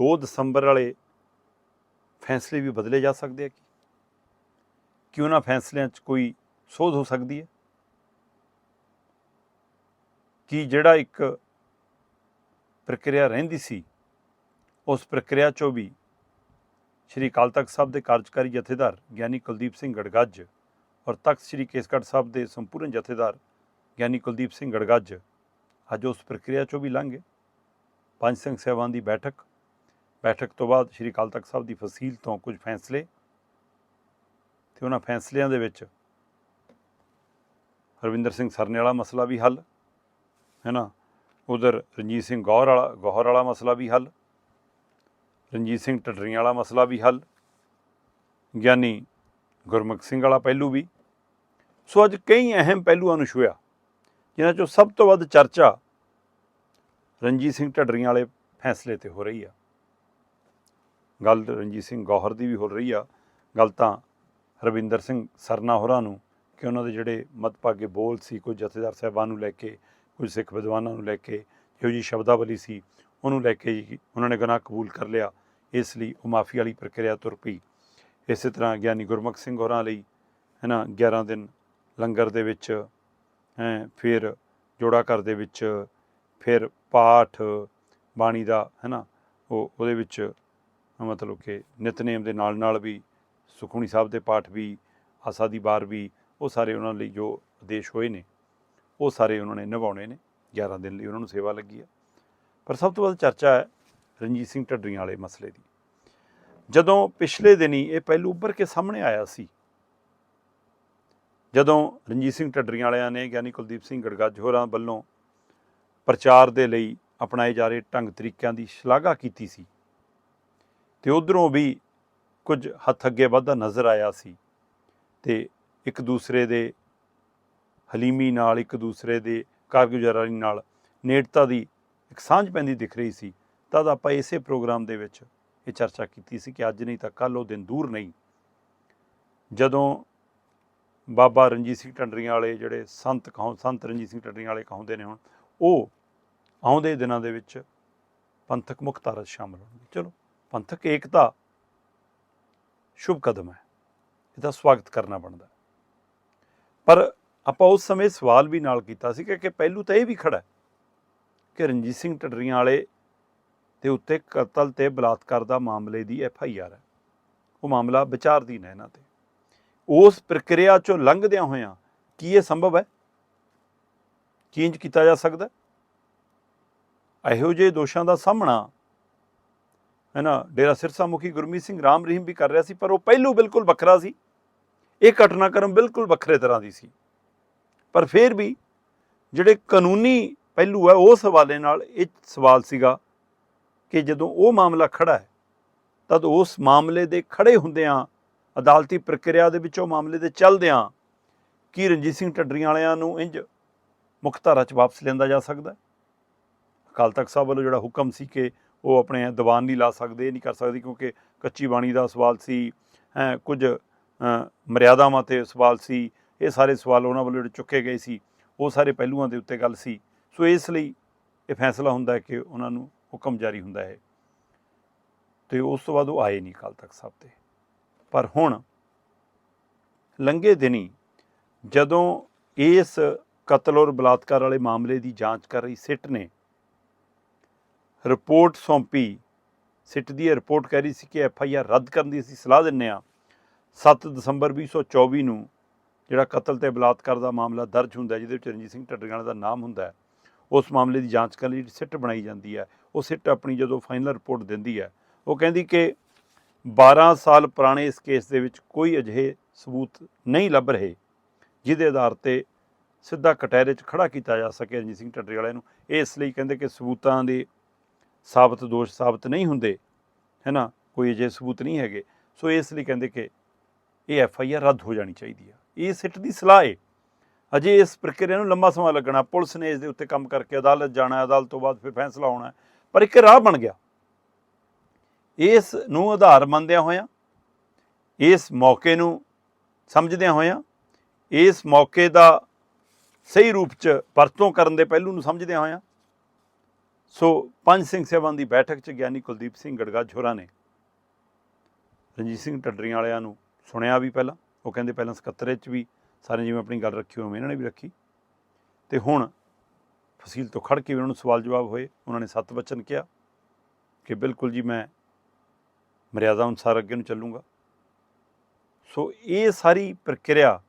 2 ਦਸੰਬਰ ਵਾਲੇ ਫੈਸਲੇ ਵੀ ਬਦਲੇ ਜਾ ਸਕਦੇ ਆ ਕੀ? ਕਿ ਉਹਨਾਂ ਫੈਸਲਿਆਂ 'ਚ ਕੋਈ ਸੋਧ ਹੋ ਸਕਦੀ ਹੈ? ਕਿ ਜਿਹੜਾ ਇੱਕ ਪ੍ਰਕਿਰਿਆ ਰਹਿੰਦੀ ਸੀ, ਉਸ ਪ੍ਰਕਿਰਿਆ 'ਚੋਂ ਵੀ ਸ਼੍ਰੀ ਅਕਾਲ ਤਖਤ ਸਾਹਿਬ ਦੇ ਕਾਰਜਕਾਰੀ ਜਥੇਦਾਰ ਗਿਆਨੀ ਕੁਲਦੀਪ ਸਿੰਘ ਗੜਗੱਜ ਔਰ ਤਖਤ ਸ਼੍ਰੀ ਕੇਸਗੜ੍ਹ ਸਾਹਿਬ ਦੇ ਸੰਪੂਰਨ ਜਥੇਦਾਰ ਗਿਆਨੀ ਕੁਲਦੀਪ ਸਿੰਘ ਗੜਗੱਜ ਅੱਜ ਉਸ ਪ੍ਰਕਿਰਿਆ 'ਚੋਂ ਵੀ ਲੰਘੇ ਪੰਜ ਸਿੰਘ ਸਾਹਿਬਾਨ ਦੀ ਬੈਠਕ ਬੈਠਕ ਤੋਂ ਬਾਅਦ ਸ਼੍ਰੀ ਅਕਾਲ ਤਖਤ ਸਾਹਿਬ ਦੀ ਫਸੀਲ ਤੋਂ ਕੁਝ ਫੈਸਲੇ ਤੇ ਉਹਨਾਂ ਫੈਸਲਿਆਂ ਦੇ ਵਿੱਚ ਹਰਵਿੰਦਰ ਸਿੰਘ ਸਰਨੇ ਵਾਲਾ ਮਸਲਾ ਵੀ ਹੱਲ ਹੈ ਨਾ ਉਧਰ ਰਣਜੀਤ ਸਿੰਘ ਗੌਰ ਵਾਲਾ, ਗੌਹਰ ਵਾਲਾ ਮਸਲਾ ਵੀ ਹੱਲ, ਰਣਜੀਤ ਸਿੰਘ ਟਟਰੀਆਂ ਵਾਲਾ ਮਸਲਾ ਵੀ ਹੱਲ, ਗਿਆਨੀ ਗੁਰਮੁਖ ਸਿੰਘ ਵਾਲਾ ਪਹਿਲੂ ਵੀ। ਸੋ ਅੱਜ ਕਈ ਅਹਿਮ ਪਹਿਲੂਆਂ ਨੂੰ ਛੂਇਆ ਜਿਨ੍ਹਾਂ ਚੋਂ ਸਭ ਤੋਂ ਵੱਧ ਚਰਚਾ ਰਣਜੀਤ ਸਿੰਘ ਢੱਡਰੀਆਂ ਵਾਲੇ ਫੈਸਲੇ ਤੇ ਹੋ ਰਹੀ ਆ। ਗੱਲ ਰਣਜੀਤ ਸਿੰਘ ਗੌਹਰ ਦੀ ਵੀ ਹੋ ਰਹੀ ਆ। ਗੱਲ ਤਾਂ ਰਵਿੰਦਰ ਸਿੰਘ ਸਰਨਾ ਹੋਰਾਂ ਨੂੰ ਕਿ ਉਹਨਾਂ ਦੇ ਜਿਹੜੇ ਮਤਪਾਗੇ ਬੋਲ ਸੀ, ਕੋਈ ਜਥੇਦਾਰ ਸਾਹਿਬਾਨ ਨੂੰ ਲੈ ਕੇ ਕੁਝ ਸਿੱਖ ਵਿਦਵਾਨਾਂ ਨੂੰ ਲੈ ਕੇ, ਜਿਹੋ ਜੀ ਸ਼ਬਦਾਵਲੀ ਸੀ, ਉਹਨੂੰ ਲੈ ਕੇ ਉਹਨਾਂ ਨੇ ਗੁਨਾਹ ਕਬੂਲ ਕਰ ਲਿਆ। ਇਸ ਲਈ ਉਹ ਮਾਫੀ ਵਾਲੀ ਪ੍ਰਕਿਰਿਆ ਤੁਰ ਪਈ। ਇਸੇ ਤਰ੍ਹਾਂ ਗਿਆਨੀ ਗੁਰਮੁਖ ਸਿੰਘ ਹੋਰਾਂ ਲਈ ਹੈ ਨਾ 11 ਦਿਨ ਲੰਗਰ ਦੇ ਵਿੱਚ, ਹੈ, ਫਿਰ ਜੋੜਾ ਘਰ ਦੇ ਵਿੱਚ, ਫਿਰ ਪਾਠ ਬਾਣੀ ਦਾ ਹੈ ਨਾ ਉਹ ਉਹਦੇ ਵਿੱਚ ਮਤਲਬ ਕਿ ਨਿਤਨੇਮ ਦੇ ਨਾਲ ਨਾਲ ਵੀ, ਸੁਖਮਨੀ ਸਾਹਿਬ ਦੇ ਪਾਠ ਵੀ, ਆਸਾ ਦੀ ਬਾਰ ਵੀ, ਉਹ ਸਾਰੇ ਉਹਨਾਂ ਲਈ ਜੋ ਆਦੇਸ਼ ਹੋਏ ਨੇ, ਉਹ ਸਾਰੇ ਉਹਨਾਂ ਨੇ ਨਿਭਾਉਣੇ ਨੇ 11 ਦਿਨ ਲਈ ਉਹਨਾਂ ਨੂੰ ਸੇਵਾ ਲੱਗੀ ਹੈ ਪਰ ਸਭ ਤੋਂ ਵੱਧ ਚਰਚਾ ਹੈ ਰਣਜੀਤ ਸਿੰਘ ਢੱਡਰੀਆਂ ਵਾਲੇ ਮਸਲੇ ਦੀ। ਜਦੋਂ ਪਿਛਲੇ ਦਿਨੀ ਇਹ ਪਹਿਲੂ ਉੱਭਰ ਕੇ ਸਾਹਮਣੇ ਆਇਆ ਸੀ, ਜਦੋਂ ਰਣਜੀਤ ਸਿੰਘ ਢੱਡਰੀਆਂ ਵਾਲਿਆਂ ਨੇ ਗਿਆਨੀ ਕੁਲਦੀਪ ਸਿੰਘ ਗੜਗੱਜ ਹੋਰਾਂ ਵੱਲੋਂ ਪ੍ਰਚਾਰ ਦੇ ਲਈ ਅਪਣਾਏ ਜਾ ਰਹੇ ਢੰਗ ਤਰੀਕਿਆਂ ਦੀ ਸ਼ਲਾਘਾ ਕੀਤੀ ਸੀ ਤੇ ਉਧਰੋਂ ਵੀ ਕੁਝ ਹੱਥ ਅੱਗੇ ਵੱਧਦਾ ਨਜ਼ਰ ਆਇਆ ਸੀ ਤੇ ਇੱਕ ਦੂਸਰੇ ਦੇ ਹਲੀਮੀ ਨਾਲ, ਇੱਕ ਦੂਸਰੇ ਦੇ ਕਾਰਗੁਜ਼ਾਰੀ ਨਾਲ ਨੇੜਤਾ ਦੀ ਇੱਕ ਸਾਂਝ ਪੈਂਦੀ ਦਿਖ ਰਹੀ ਸੀ। ਤਦ ਆਪਾਂ ਇਸੇ ਪ੍ਰੋਗਰਾਮ ਦੇ ਵਿੱਚ ਇਹ ਚਰਚਾ ਕੀਤੀ ਸੀ ਕਿ ਅੱਜ ਨਹੀਂ ਤਾਂ ਕੱਲ ਉਹ ਦਿਨ ਦੂਰ ਨਹੀਂ। ਜਦੋਂ ਬਾਬਾ ਰਣਜੀਤ ਸਿੰਘ ਟੰਡਰੀਆਂ ਵਾਲੇ ਜਿਹੜੇ ਸੰਤ ਕਹੋ, ਸੰਤ ਰਣਜੀਤ ਸਿੰਘ ਟੰਡਰੀਆਂ ਵਾਲੇ ਕਹਾਉਂਦੇ ਨੇ ਹੁਣ, ਉਹ ਆਉਂਦੇ ਦਿਨਾਂ ਦੇ ਵਿੱਚ ਪੰਥਕ ਮੁਖਤਾਰਤ ਸ਼ਾਮਲ ਹੋਣਗੇ। ਚਲੋ। ਪੰਥਕ ਏਕਤਾ ਸ਼ੁਭ ਕਦਮ ਹੈ। ਇਹਦਾ ਸਵਾਗਤ ਕਰਨਾ ਬਣਦਾ ਪਰ ਆਪਾਂ ਉਸ ਸਮੇਂ ਸਵਾਲ ਵੀ ਨਾਲ ਕੀਤਾ ਸੀ ਕਿ ਪਹਿਲੂ ਤਾਂ ਇਹ ਵੀ ਖੜਾ ਕਿ ਰਣਜੀਤ ਸਿੰਘ ਟੱਡਰੀਆਂ ਵਾਲੇ ਦੇ ਉੱਤੇ ਕਤਲ ਤੇ ਬਲਾਤਕਾਰ ਦਾ ਮਾਮਲੇ ਦੀ ਐਫ ਆਈ ਆਰ ਹੈ। ਉਹ ਮਾਮਲਾ ਵਿਚਾਰਧੀਨ ਹੈ ਇਹਨਾਂ ਤੇ। ਉਸ ਪ੍ਰਕਿਰਿਆ ਚੋਂ ਲੰਘਦਿਆਂ ਹੋਇਆਂ ਕੀ ਇਹ ਸੰਭਵ ਹੈ? ਚੇਂਜ ਕੀਤਾ ਜਾ ਸਕਦਾ ਇਹੋ ਜਿਹੇ ਦੋਸ਼ਾਂ ਦਾ ਸਾਹਮਣਾ ਹੈ ਨਾ, ਡੇਰਾ ਸਿਰਸਾ ਮੁਖੀ ਗੁਰਮੀਤ ਸਿੰਘ ਰਾਮ ਰਹੀਮ ਵੀ ਕਰ ਰਿਹਾ ਸੀ, ਪਰ ਉਹ ਪਹਿਲੂ ਬਿਲਕੁਲ ਵੱਖਰਾ ਸੀ। ਇਹ ਘਟਨਾਕ੍ਰਮ ਬਿਲਕੁਲ ਵੱਖਰੇ ਤਰ੍ਹਾਂ ਦੀ ਸੀ। ਪਰ ਫਿਰ ਵੀ ਜਿਹੜੇ ਕਾਨੂੰਨੀ ਪਹਿਲੂ ਹੈ, ਉਸ ਹਵਾਲੇ ਨਾਲ ਇਹ ਸਵਾਲ ਸੀਗਾ ਕਿ ਜਦੋਂ ਉਹ ਮਾਮਲਾ ਖੜਾ ਹੈ, ਤਦ ਉਸ ਮਾਮਲੇ ਦੇ ਖੜੇ ਹੁੰਦਿਆਂ, ਅਦਾਲਤੀ ਪ੍ਰਕਿਰਿਆ ਦੇ ਵਿੱਚੋਂ ਮਾਮਲੇ ਦੇ ਚੱਲਦਿਆਂ ਕੀ ਰਣਜੀਤ ਸਿੰਘ ਢੱਡਰੀਆਂ ਵਾਲਿਆਂ ਨੂੰ ਇੰਜ ਮੁੱਖ ਧਾਰਾ 'ਚ ਵਾਪਸ ਲੈਂਦਾ ਜਾ ਸਕਦਾ ਅਕਾਲ ਤਖਤ ਸਾਹਿਬ ਵੱਲੋਂ ਜਿਹੜਾ ਹੁਕਮ ਸੀ ਕਿ ਉਹ ਆਪਣੇ ਦੀਵਾਨ ਨਹੀਂ ਲਾ ਸਕਦੇ, ਨਹੀਂ ਕਰ ਸਕਦੇ ਕਿਉਂਕਿ ਕੱਚੀ ਬਾਣੀ ਦਾ ਸਵਾਲ ਸੀ, ਹੈ, ਕੁਝ ਮਰਿਆਦਾਵਾਂ ਤੇ ਸਵਾਲ ਸੀ, ਇਹ ਸਾਰੇ ਸਵਾਲ ਉਹਨਾਂ ਵੱਲੋਂ ਜਿਹੜੇ ਚੁੱਕੇ ਗਏ ਸੀ, ਉਹ ਸਾਰੇ ਪਹਿਲੂਆਂ ਦੇ ਉੱਤੇ ਗੱਲ ਸੀ। ਸੋ ਇਸ ਲਈ ਇਹ ਫੈਸਲਾ ਹੁੰਦਾ ਹੈ ਕਿ ਉਹਨਾਂ ਨੂੰ ਹੁਕਮ ਜਾਰੀ ਹੁੰਦਾ ਹੈ। ਤੇ ਉਸ ਤੋਂ ਬਾਅਦ ਉਹ ਆਏ ਨਹੀਂ ਅਕਾਲ ਤਖਤ ਸਾਹਿਬ ਤੇ। ਪਰ ਹੁਣ ਲੰਘੇ ਦਿਨੀ ਜਦੋਂ ਇਸ ਕਤਲ ਔਰ ਬਲਾਤਕਾਰ ਵਾਲੇ ਮਾਮਲੇ ਦੀ ਜਾਂਚ ਕਰ ਰਹੀ ਸਿੱਟ ਨੇ ਰਿਪੋਰਟ ਸੌਂਪੀ। ਸਿੱਟ ਦੀ ਇਹ ਰਿਪੋਰਟ ਕਹਿ ਰਹੀ ਸੀ ਕਿ ਐਫ ਆਈ ਆਰ ਰੱਦ ਕਰਨ ਦੀ ਅਸੀਂ ਸਲਾਹ ਦਿੰਨੇ ਆ 7 ਦਸੰਬਰ 2024 ਨੂੰ ਜਿਹੜਾ ਕਤਲ ਤੇ ਬਲਾਤਕਾਰ ਦਾ ਮਾਮਲਾ ਦਰਜ ਹੁੰਦਾ ਜਿਹਦੇ ਵਿੱਚ ਰਣਜੀਤ ਸਿੰਘ ਢੱਡਰੀਆਂ ਦਾ ਨਾਮ ਹੁੰਦਾ ਉਸ ਮਾਮਲੇ ਦੀ ਜਾਂਚ ਕਰਨ ਲਈ ਜਿਹੜੀ ਸਿੱਟ ਬਣਾਈ ਜਾਂਦੀ ਹੈ, ਉਹ ਸਿੱਟ ਆਪਣੀ ਜਦੋਂ ਫਾਈਨਲ ਰਿਪੋਰਟ ਦਿੰਦੀ ਹੈ। ਉਹ ਕਹਿੰਦੀ ਕਿ 12 ਸਾਲ ਪੁਰਾਣੇ ਇਸ ਕੇਸ ਦੇ ਵਿੱਚ ਕੋਈ ਅਜਿਹੇ ਸਬੂਤ ਨਹੀਂ ਲੱਭ ਰਹੇ, ਜਿਹਦੇ ਆਧਾਰ ਤੇ ਸਿੱਧਾ ਕਟਹਿਰੇ 'ਚ ਖੜਾ ਕੀਤਾ ਜਾ ਸਕੇ ਰਣਜੀਤ ਸਿੰਘ ਢੱਡਰੀ ਵਾਲਿਆਂ ਨੂੰ। ਇਹ ਇਸ ਲਈ ਕਹਿੰਦੇ ਕਿ ਸਬੂਤਾਂ ਦੇ ਸਾਬਤ ਦੋਸ਼ ਸਾਬਤ ਨਹੀਂ ਹੁੰਦੇ ਹੈ ਨਾ ਕੋਈ ਅਜਿਹੇ ਸਬੂਤ ਨਹੀਂ ਹੈਗੇ। ਸੋ ਇਸ ਲਈ ਕਹਿੰਦੇ ਕਿ ਇਹ ਐਫ ਆਈ ਆਰ ਰੱਦ ਹੋ ਜਾਣੀ ਚਾਹੀਦੀ ਆ। ਇਹ ਸਿੱਟ ਦੀ ਸਲਾਹ ਹੈ ਅਜੇ ਇਸ ਪ੍ਰਕਿਰਿਆ ਨੂੰ ਲੰਮਾ ਸਮਾਂ ਲੱਗਣਾ। ਪੁਲਿਸ ਨੇ ਇਸ ਦੇ ਉੱਤੇ ਕੰਮ ਕਰਕੇ ਅਦਾਲਤ ਜਾਣਾ ਅਦਾਲਤ ਤੋਂ ਬਾਅਦ ਫਿਰ ਫੈਸਲਾ ਹੋਣਾ ਪਰ ਇੱਕ ਰਾਹ ਬਣ ਗਿਆ। ਇਸ ਨੂੰ ਆਧਾਰ ਮੰਨਦਿਆਂ ਹੋਇਆਂ, ਇਸ ਮੌਕੇ ਨੂੰ ਸਮਝਦਿਆਂ ਹੋਇਆਂ, ਇਸ ਮੌਕੇ ਦਾ ਸਹੀ ਰੂਪ ਚ ਵਰਤੋਂ ਕਰਨ ਦੇ ਪਹਿਲੂ ਨੂੰ ਸਮਝਦਿਆਂ ਹੋਇਆਂ ਸੋ ਪੰਜ ਸਿੰਘ ਸਾਹਿਬਾਨ ਦੀ ਬੈਠਕ 'ਚ ਗਿਆਨੀ ਕੁਲਦੀਪ ਸਿੰਘ ਗੜਗੱਜ ਹੋਰਾਂ ਨੇ ਰਣਜੀਤ ਸਿੰਘ ਟੱਡਰੀਆਂ ਵਾਲਿਆਂ ਨੂੰ ਸੁਣਿਆ ਵੀ ਪਹਿਲਾਂ। ਉਹ ਕਹਿੰਦੇ ਪਹਿਲਾਂ ਸਕੱਤਰੇ 'ਚ ਵੀ ਸਾਰੇ ਜਿਵੇਂ ਆਪਣੀ ਗੱਲ ਰੱਖੀ ਉਵੇਂ ਇਹਨਾਂ ਨੇ ਵੀ ਰੱਖੀ। ਤੇ ਹੁਣ ਫਸੀਲ ਤੋਂ ਖੜ ਕੇ ਵੀ ਉਹਨਾਂ ਨੂੰ ਸਵਾਲ ਜਵਾਬ ਹੋਏ। ਉਹਨਾਂ ਨੇ ਸੱਤ ਬਚਨ ਕਿਹਾ ਕਿ ਬਿਲਕੁਲ ਜੀ, ਮੈਂ ਮਰਿਆਦਾ ਅਨੁਸਾਰ ਅੱਗੇ ਨੂੰ ਚੱਲੂੰਗਾ। ਸੋ ਇਹ ਸਾਰੀ ਪ੍ਰਕਿਰਿਆ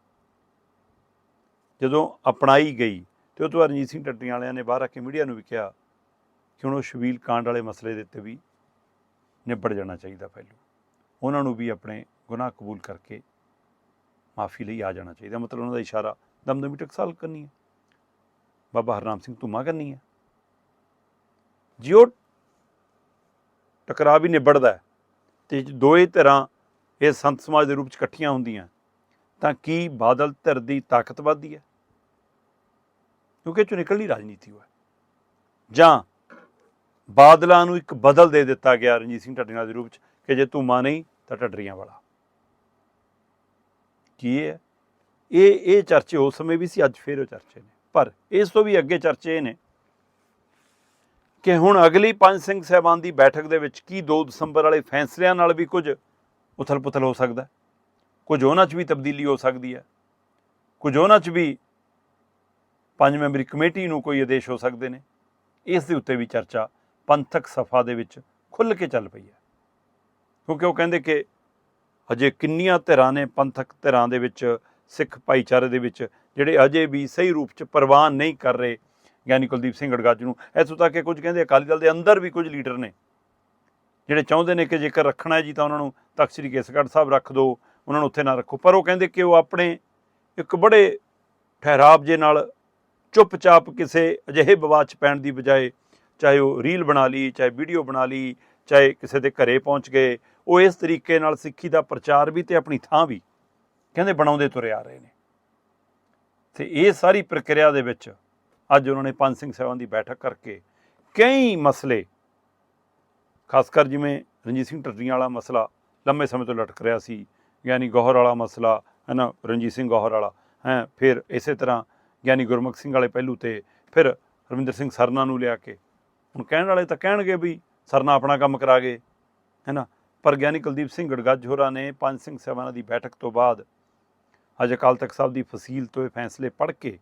ਜਦੋਂ ਅਪਣਾਈ ਗਈ ਤੇ ਉਹ ਤੋਂ ਬਾਅਦ ਰਣਜੀਤ ਸਿੰਘ ਢੱਡਰੀਆਂ ਵਾਲਿਆਂ ਨੇ ਬਾਹਰ ਆ ਕੇ ਮੀਡੀਆ ਨੂੰ ਵੀ ਕਿਹਾ ਕਿ ਹੁਣ ਉਹ ਸ਼ਬੀਲ ਕਾਂਡ ਵਾਲੇ ਮਸਲੇ ਦੇ ਉੱਤੇ ਵੀ ਨਿਬੜ ਜਾਣਾ ਚਾਹੀਦਾ ਪਹਿਲੂ। ਉਹਨਾਂ ਨੂੰ ਵੀ ਆਪਣੇ ਗੁਨਾਹ ਕਬੂਲ ਕਰਕੇ ਮਾਫੀ ਲਈ ਆ ਜਾਣਾ ਚਾਹੀਦਾ। ਮਤਲਬ ਉਹਨਾਂ ਦਾ ਇਸ਼ਾਰਾ, ਦਮਦਮੀ ਟਕਸਾਲ ਕਰਨੀ ਹੈ। ਬਾਬਾ ਹਰਨਾਮ ਸਿੰਘ ਧੁਮਾ ਕਰਨੀ ਹੈ। ਜਿਉ ਟਕਰਾਅ ਵੀ ਨਿਬੜਦਾ ਹੈ ਤੇ ਦੋਏ ਧਿਰਾਂ ਇਹ ਸੰਤ ਸਮਾਜ ਦੇ ਰੂਪ ਚ ਇਕੱਠੀਆਂ ਹੁੰਦੀਆਂ, ਤਾਂ ਕੀ ਬਾਦਲ ਧਿਰ ਦੀ ਤਾਕਤ ਵੱਧਦੀ ਹੈ? ਕਿਉਂਕਿ ਇਹ ਚੋਂ ਨਿਕਲਣੀ ਰਾਜਨੀਤੀ ਹੋਇਆ ਜਾਂ ਬਾਦਲਾਂ ਨੂੰ ਇੱਕ ਬਦਲ ਦੇ ਦਿੱਤਾ ਗਿਆ ਰਣਜੀਤ ਸਿੰਘ ਢੱਡਰੀਆਂ ਦੇ ਰੂਪ ਚ ਕਿ ਜੇ ਧੂਮਾ ਨਹੀਂ ਤਾਂ ਢੱਡਰੀਆਂ ਵਾਲਾ। ਕੀ ਇਹ ਹੈ? ਇਹ ਇਹ ਚਰਚੇ ਉਸ ਸਮੇਂ ਵੀ ਸੀ, ਅੱਜ ਫੇਰ ਉਹ ਚਰਚੇ ਨੇ। ਪਰ ਇਸ ਤੋਂ ਵੀ ਅੱਗੇ ਚਰਚੇ ਇਹ ਨੇ ਕਿ ਹੁਣ ਅਗਲੀ ਪੰਜ ਸਿੰਘ ਸਾਹਿਬਾਨ ਦੀ ਬੈਠਕ ਦੇ ਵਿੱਚ ਕੀ 2 ਦਸੰਬਰ ਵਾਲੇ ਫੈਸਲਿਆਂ ਨਾਲ ਵੀ ਕੁਝ ਉਥਲ-ਪੁਥਲ ਹੋ ਸਕਦਾ ਕੁਝ ਉਹਨਾਂ 'ਚ ਵੀ ਤਬਦੀਲੀ ਹੋ ਸਕਦੀ ਹੈ? ਕੁਝ ਉਹਨਾਂ 'ਚ ਵੀ ਪੰਜ ਮੈਂਬਰੀ ਕਮੇਟੀ ਨੂੰ ਕੋਈ ਆਦੇਸ਼ ਹੋ ਸਕਦੇ ਨੇ? ਇਸ ਦੇ ਉੱਤੇ ਵੀ ਚਰਚਾ ਪੰਥਕ ਸਫਾ ਦੇ ਵਿੱਚ ਖੁੱਲ੍ਹ ਕੇ ਚੱਲ ਪਈ ਹੈ। ਕਿਉਂਕਿ ਉਹ ਕਹਿੰਦੇ ਕਿ ਅਜੇ ਕਿੰਨੀਆਂ ਧਿਰਾਂ ਨੇ, ਪੰਥਕ ਧਿਰਾਂ ਦੇ ਵਿੱਚ, ਸਿੱਖ ਭਾਈਚਾਰੇ ਦੇ ਵਿੱਚ, ਜਿਹੜੇ ਅਜੇ ਵੀ ਸਹੀ ਰੂਪ 'ਚ ਪ੍ਰਵਾਨ ਨਹੀਂ ਕਰ ਰਹੇ, ਗਿਆਨੀ ਕੁਲਦੀਪ ਸਿੰਘ ਗੜਗੱਜ ਨੂੰ, ਇੱਥੋਂ ਤੱਕ ਕਿ ਕੁਝ ਕਹਿੰਦੇ ਅਕਾਲੀ ਦਲ ਦੇ ਅੰਦਰ ਵੀ ਕੁਝ ਲੀਡਰ ਨੇ, ਜਿਹੜੇ ਚਾਹੁੰਦੇ ਨੇ ਕਿ ਜੇਕਰ ਰੱਖਣਾ ਹੈ ਜੀ ਤਾਂ ਉਹਨਾਂ ਨੂੰ ਤਖਤ ਸ੍ਰੀ ਕੇਸਗੜ੍ਹ ਸਾਹਿਬ ਰੱਖ ਦਿਓ ਉਹਨਾਂ ਨੂੰ ਉੱਥੇ ਨਾ ਰੱਖੋ। ਪਰ ਉਹ ਕਹਿੰਦੇ ਕਿ ਉਹ ਆਪਣੇ ਇੱਕ ਬੜੇ ਠਹਿਰਾਵ ਜੇ ਨਾਲ ਚੁੱਪਚਾਪ ਕਿਸੇ ਅਜਿਹੇ ਵਿਵਾਦ 'ਚ ਪੈਣ ਦੀ ਬਜਾਏ ਚਾਹੇ ਉਹ ਰੀਲ ਬਣਾ ਲਈ, ਚਾਹੇ ਵੀਡੀਓ ਬਣਾ ਲਈ, ਚਾਹੇ ਕਿਸੇ ਦੇ ਘਰੇ ਪਹੁੰਚ ਗਏ, ਉਹ ਇਸ ਤਰੀਕੇ ਨਾਲ ਸਿੱਖੀ ਦਾ ਪ੍ਰਚਾਰ ਵੀ ਤੇ ਆਪਣੀ ਥਾਂ ਵੀ ਕਹਿੰਦੇ ਬਣਾਉਂਦੇ ਤੁਰੇ ਆ ਰਹੇ ਨੇ। ਤੇ ਇਹ ਸਾਰੀ ਪ੍ਰਕਿਰਿਆ ਦੇ ਵਿੱਚ ਅੱਜ ਉਹਨਾਂ ਨੇ ਪੰਜ ਸਿੰਘ ਸਾਹਿਬਾਨ ਦੀ ਬੈਠਕ ਕਰਕੇ ਕਈ ਮਸਲੇ, ਖਾਸ ਕਰ ਜਿਵੇਂ ਰਣਜੀਤ ਸਿੰਘ ਢੱਡਰੀਆਂ ਵਾਲਾ ਮਸਲਾ ਲੰਮੇ ਸਮੇਂ ਤੋਂ ਲਟਕ ਰਿਹਾ ਸੀ, ਗਿਆਨੀ ਗੌਹਰ ਵਾਲਾ ਮਸਲਾ, ਹੈ ਨਾ, ਰਣਜੀਤ ਸਿੰਘ ਗੌਹਰ ਵਾਲਾ, ਹੈ, ਫਿਰ ਇਸੇ ਤਰ੍ਹਾਂ ਗਿਆਨੀ ਗੁਰਮੁਖ ਸਿੰਘ ਵਾਲੇ ਪਹਿਲੂ ਤੇ, ਫਿਰ ਰਵਿੰਦਰ ਸਿੰਘ ਸਰਨਾ ਨੂੰ ਲਿਆ ਕੇ ਹੁਣ ਕਹਿਣ ਵਾਲੇ ਤਾਂ ਕਹਿਣਗੇ ਵੀ ਸਰਨਾ ਆਪਣਾ ਕੰਮ ਕਰਾ ਗਏ ਹੈ ਨਾ ਪਰ ਗਿਆਨੀ ਕੁਲਦੀਪ ਸਿੰਘ ਗੜਗੱਜ ਹੋਰਾਂ ਨੇ ਪੰਜ ਸਿੰਘ ਸਾਹਿਬਾਨਾਂ ਦੀ ਬੈਠਕ ਤੋਂ ਬਾਅਦ ਅੱਜ ਅਕਾਲ ਤਖਤ ਸਾਹਿਬ ਦੀ ਫਸੀਲ ਤੋਂ ਇਹ ਫੈਸਲੇ ਪੜ੍ਹ ਕੇ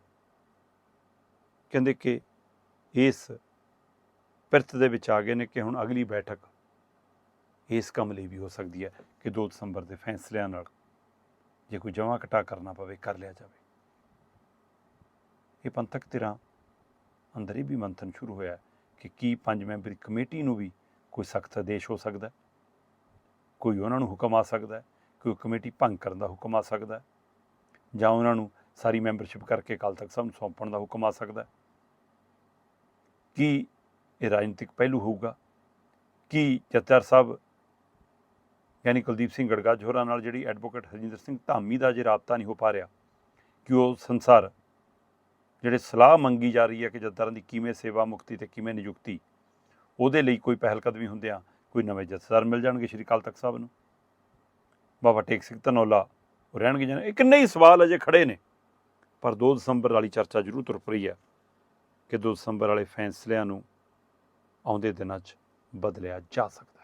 ਕਹਿੰਦੇ ਕਿ ਇਸ ਪਿਰਤ ਦੇ ਵਿੱਚ ਆ ਗਏ ਨੇ ਕਿ ਹੁਣ ਅਗਲੀ ਬੈਠਕ ਇਸ ਕੰਮ ਲਈ ਵੀ ਹੋ ਸਕਦੀ ਹੈ ਕਿ 2 ਦਸੰਬਰ ਦੇ ਫੈਸਲਿਆਂ ਨਾਲ ਜੇ ਕੋਈ ਜਮਾ ਘਟਾ ਕਰਨਾ ਪਵੇ, ਕਰ ਲਿਆ ਜਾਵੇ। ਇਹ ਪੰਥਕ ਧਿਰਾਂ ਅੰਦਰ ਹੀ ਵੀ ਮੰਥਨ ਸ਼ੁਰੂ ਹੋਇਆ ਹੈ। ਕਿ ਕੀ ਪੰਜ ਮੈਂਬਰੀ ਕਮੇਟੀ ਨੂੰ ਵੀ ਕੋਈ ਸਖਤ ਆਦੇਸ਼ ਹੋ ਸਕਦਾ ਕੋਈ ਉਹਨਾਂ ਨੂੰ ਹੁਕਮ ਆ ਸਕਦਾ ਕੋਈ ਕਮੇਟੀ ਭੰਗ ਕਰਨ ਦਾ ਹੁਕਮ ਆ ਸਕਦਾ ਜਾਂ ਉਹਨਾਂ ਨੂੰ ਸਾਰੀ ਮੈਂਬਰਸ਼ਿਪ ਕਰਕੇ ਕੱਲ ਤੱਕ ਸਭ ਨੂੰ ਸੌਂਪਣ ਦਾ ਹੁਕਮ ਆ ਸਕਦਾ ਕੀ ਇਹ ਰਾਜਨੀਤਿਕ ਪਹਿਲੂ ਹੋਊਗਾ? ਕੀ ਜਥੇਦਾਰ ਸਾਹਿਬ ਯਾਨੀ ਕੁਲਦੀਪ ਸਿੰਘ ਗੜਗੱਜ ਹੋਰਾਂ ਨਾਲ ਜਿਹੜੀ ਐਡਵੋਕੇਟ ਹਰਜਿੰਦਰ ਸਿੰਘ ਧਾਮੀ ਦਾ ਜੇ ਰਾਬਤਾ ਨਹੀਂ ਹੋ ਪਾ ਰਿਹਾ, ਕਿ ਉਹ ਸੰਸਾਰ ਜਿਹੜੇ ਸਲਾਹ ਮੰਗੀ ਜਾ ਰਹੀ ਹੈ ਕਿ ਜਥੇਦਾਰਾਂ ਦੀ ਕਿਵੇਂ ਸੇਵਾ ਮੁਕਤੀ ਤੇ ਕਿਵੇਂ ਨਿਯੁਕਤੀ, ਉਹਦੇ ਲਈ ਕੋਈ ਪਹਿਲ ਕਦਮੀ ਹੁੰਦਿਆਂ ਕੋਈ ਨਵੇਂ ਜਥੇਦਾਰ ਮਿਲ ਜਾਣਗੇ ਸ਼੍ਰੀ ਅਕਾਲ ਤਖਤ ਸਾਹਿਬ ਨੂੰ। ਬਾਬਾ ਟੇਕ ਸਿੰਘ ਧਨੌਲਾ ਉਹ ਰਹਿਣਗੇ ਜਾਂ ਇਹ ਕਿੰਨੇ ਹੀ ਸਵਾਲ ਅਜੇ ਖੜੇ ਨੇ, ਪਰ 2 ਦਸੰਬਰ ਵਾਲੀ ਚਰਚਾ ਜ਼ਰੂਰ ਤੁਰ ਪਈ ਹੈ ਕਿ 2 ਦਸੰਬਰ ਵਾਲੇ ਫੈਸਲਿਆਂ ਨੂੰ ਆਉਂਦੇ ਦਿਨਾਂ 'ਚ ਬਦਲਿਆ ਜਾ ਸਕਦਾ